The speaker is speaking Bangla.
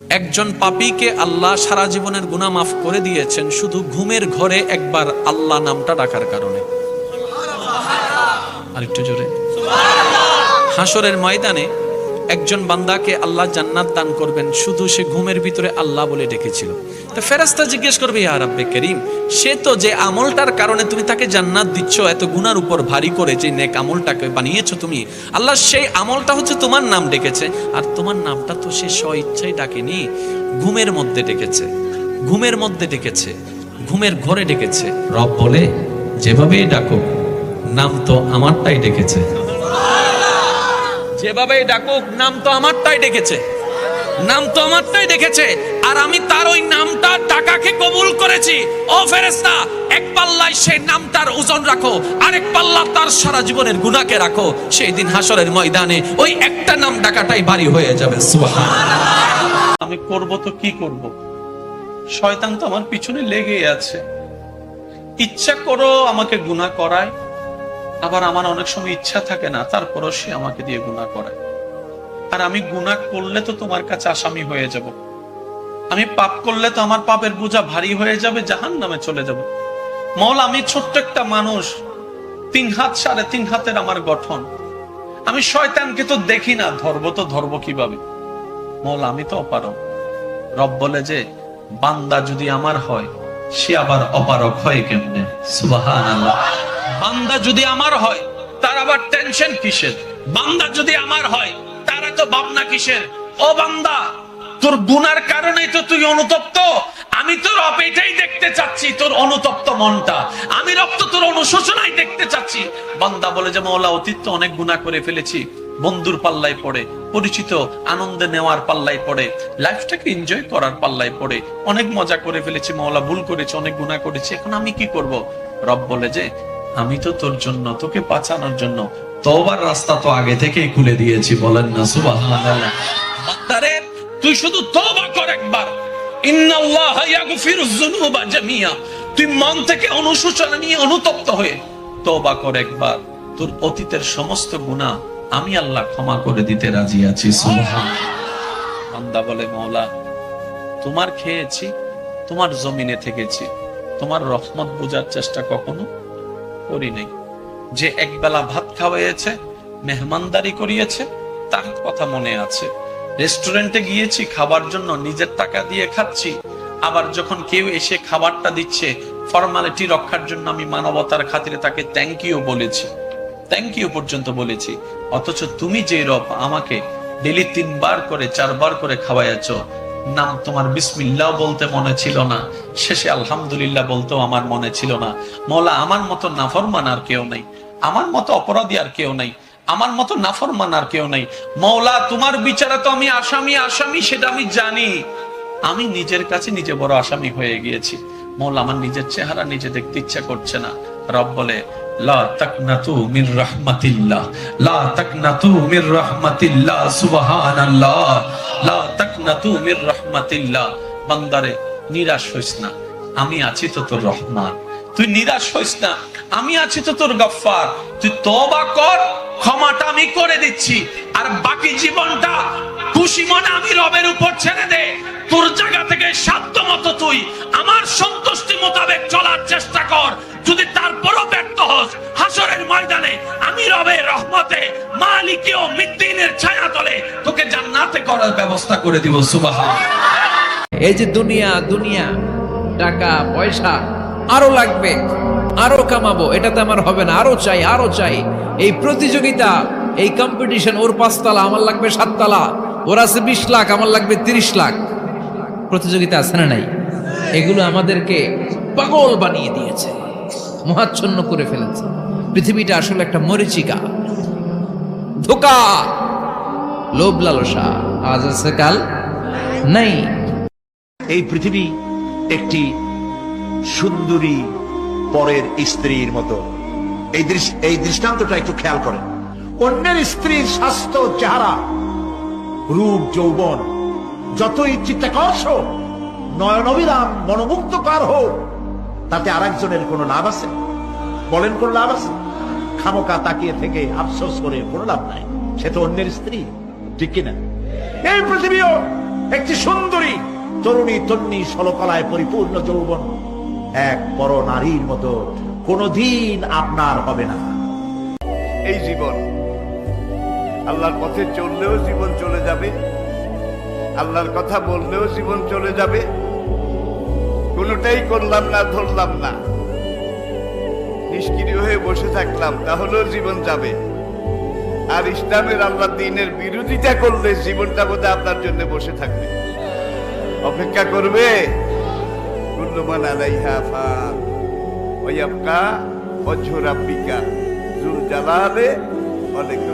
একজন পাপীকে আল্লাহ সারা জীবনের গুণা মাফ করে দিয়েছেন শুধু ঘুমের ঘরে একবার আল্লাহ নামটা ডাকার কারণে। আরেকটু জোরে। হাসরের ময়দানে একজন বান্দাকে আল্লাহ জান্নাত দান করবেন, শুধু সে ঘুমের ভিতরে আল্লাহ বলে ডেকেছিল। তো ফেরাস্তা জিজ্ঞেস করবে, ইয়া রাব্বে করিম, সে তো যে আমলটার কারণে তুমি তাকে জান্নাত দিচ্ছ, এত গুনার উপর ভারী করে যে নেক আমলটাকে বানিয়েছো তুমি, আল্লাহ সেই আমলটা হচ্ছে তোমার নাম ডেকেছে, আর তোমার নামটা তো সে স্ব ইচ্ছাই ডাকেনি, ঘুমের মধ্যে ডেকেছে, ঘুমের মধ্যে ডেকেছে, ঘুমের ঘরে ডেকেছে। রব বলে, যেভাবেই ডাকো নাম তো আমারটাই ডেকেছে। যেভাবে ডাকুক, নাম তো আমারটাই ডেকেছে। নাম তো আমারটাই ডেকেছে। আর আমি তার ওই নামটা টাকাকে কবুল করেছি। ও ফেরেস্তা এক পাল্লায় সেই নামটার ওজন রাখো। আরেক পাল্লা তার সারা জীবনের গুনাকে রাখো। সেই দিন হাসরের ময়দানে ওই একটা নাম ডাকাটাই ভারী হয়ে যাবে। আমি করব তো কি করব? শয়তান তো আমার পিছনে লেগেই আছে। ইচ্ছা করো আমাকে গুনাহ করায়। আবার আমার অনেক সময় ইচ্ছা থাকে না, তারপরও সে আমাকে দিয়ে গুণা করায় আর আমি গুণা করলে তো তোমার কাছে আসামি হয়ে যাব। আমি পাপ করলে তো আমার পাপের বোঝা ভারী হয়ে যাবে জাহান নামে চলে যাব। মৌল আমি ছোট্ট একটা মানুষ, তিন হাত সাড়ে তিন হাতের আমার গঠন। আমি শয়তানকে তো দেখি না, ধরব তো ধরব কীভাবে? মল আমি তো অপারক রব বলে যে, বান্দা যদি আমার হয়, সে আবার অপারক হয় কেমনে? আল্লাহ বান্দা যদি আমার হয়, তার আবার টেনশন কিসের? বান্দা যদি আমার হয়, তারা তো ভাবনা কিসের? ও বান্দা, তোর গুনার কারণেই তো তুই অনুতপ্ত। আমি তোর অপেটাই দেখতে চাচ্ছি, তোর অনুতপ্ত মনটা। আমি রক্ত তোর অনুশোচনাই দেখতে চাচ্ছি। বান্দা বলে যে, মৌলা, অতীত তো অনেক গুনাহ করে ফেলেছি। বন্ধুর পাল্লায় পড়ে, পরিচিত আনন্দে নেওয়ার পাল্লায় পড়ে লাইফটাকে এনজয় করার পাল্লায় পড়ে। অনেক মজা করে ফেলেছি, মৌলা, ভুল করেছি, অনেক গুনাহ করেছি। এখন আমি কি করব? রব বলে যে আমি তো তোর জন্য, তোকে বাঁচানোর জন্য তোবার রাস্তা তো আগে থেকেই খুলে দিয়েছি, বলেন না, সুবহানাল্লাহ। তুই শুধু তওবা কর একবার। তুই মন থেকে অনুশোচনা নিয়ে অনুতপ্ত হয়ে কর একবার। তোর অতীতের সমস্ত গুনাহ আমি আল্লাহ ক্ষমা করে দিতে রাজি আছি বলে, মওলা, তোমার খেয়েছি, তোমার জমিনে থেকেছি। তোমার রহমত বোঝার চেষ্টা কখনো করি নাই। যে একবেলা ভাত খাওয়াইয়েছে, মেহমানদারি করিয়েছে তার কথা মনে আছে। রেস্টুরেন্টে গিয়েছি, খাবার জন্য নিজের টাকা দিয়ে খাচ্ছি। আবার যখন কেউ এসে খাবারটা দিচ্ছে, ফর্মালিটি রক্ষার জন্য আমি মানবতার খাতিরে তাকে থ্যাংক ইউ বলেছি। থ্যাংক ইউ পর্যন্ত বলেছি। অথচ তুমি যে রব আমাকে ডেলি তিনবার করে, চারবার করে খাওয়াইয়াছ নাম তোমার বিসমিল্লাহ বলতে মনে ছিল না। শেষে আলহামদুলিল্লাহ বলতেও আমার মনে ছিল না। মৌলা, আমার মতো নাফরমান আর কেউ নেই। আমার মতো অপরাধী আর কেউ নেই। আমার মতো নাফরমান আর কেউ নেই। মৌলা, তোমার বিচারে তো আমি আসামি আসামি সেটা আমি জানি। আমি নিজের কাছে নিজে বড় আসামি হয়ে গিয়েছি। মৌলা, আমার নিজের চেহারা নিজে দেখতে ইচ্ছা করছে না। রব বলে, লা লা বান্দারে, নিরাশ হইস না। আমি আছি তো তোর রহমান। তুই নিরাশ হইস না। আমি আছি তো তোর গফফার। তুই তওবা কর, ক্ষমাটা আমি করে দিচ্ছি। আর বাকি জীবনটা খুশি মনে আমি রবের উপর ছেড়ে দে। তোর জায়গা থেকে সাধ্য মতো তুই আমার সন্তুষ্টি মোতাবেক চলার চেষ্টা কর। যদি তারপরও ব্যর্থ হস হাসরের ময়দানে আমি রবের রহমতে মালিকি ও মিদ্দিনের ছায়া তলে তোকে জান্নাতে করার ব্যবস্থা করে দিব সুবাহ এই যে দুনিয়া দুনিয়া, টাকা, পয়সা, আরও লাগবে, আরও কামাবো এটাতে আমার হবে না, আরও চাই আরও চাই। এই প্রতিযোগিতা, এই কম্পিটিশন ওর পাঁচতলা, আমার লাগবে সাততলা, ওর আছে বিশ লাখ, আমার লাগবে তিরিশ লাখ। প্রতিযোগিতা আছে না নাই? এগুলো আমাদেরকে পাগল বানিয়ে দিয়েছে, মহাচ্ছন্ন করে ফেলেছে। পৃথিবীটা আসলে একটা মরিচিকা। ধোকা! লোভ লালসা, আজ আছে, কাল নাই। এই পৃথিবী একটি সুন্দরী পরের স্ত্রীর মতো। এই এই দৃষ্টান্তটা একটু খেয়াল করেন। অন্যের স্ত্রীর স্বাস্থ্য, চেহারা, রূপ, যৌবন, যতই চিত্তাকর্ষ, নয়নবিরাম, মনোমুগ্ধকর হোক, তাতে আরেকজনের কোনো লাভ আছে? বলেন, কোন লাভ আছে? খামোকা তাকিয়ে থেকে আফসোস করে কোনো লাভ নাই। সে তো অন্যের স্ত্রী, ঠিক কিনা? এই পৃথিবীও একটি সুন্দরী, তরুণী তন্নি সলকলায় পরিপূর্ণ যৌবন। এক পর নারীর মতো কোনদিন আপনার হবে না। এই জীবন, আল্লাহর পথে চললেও জীবন চলে যাবে। আল্লাহর কথা বললেও জীবন চলে যাবে। কোনোটাই করলাম না, ধরলাম না। নিষ্ক্রিয় হয়ে বসে থাকলাম, তাহলেও জীবন যাবে। আর ইসলামের আল্লাহ দিনের বিরোধিতা করলে জীবনটা বোধহয় আপনার জন্য বসে থাকবে। অপেক্ষা করবে। কুল্লুমান আলাইহা ফান। ওয়াবকা ওয়াজহু রাব্বিকা। জুল জালালে অনেক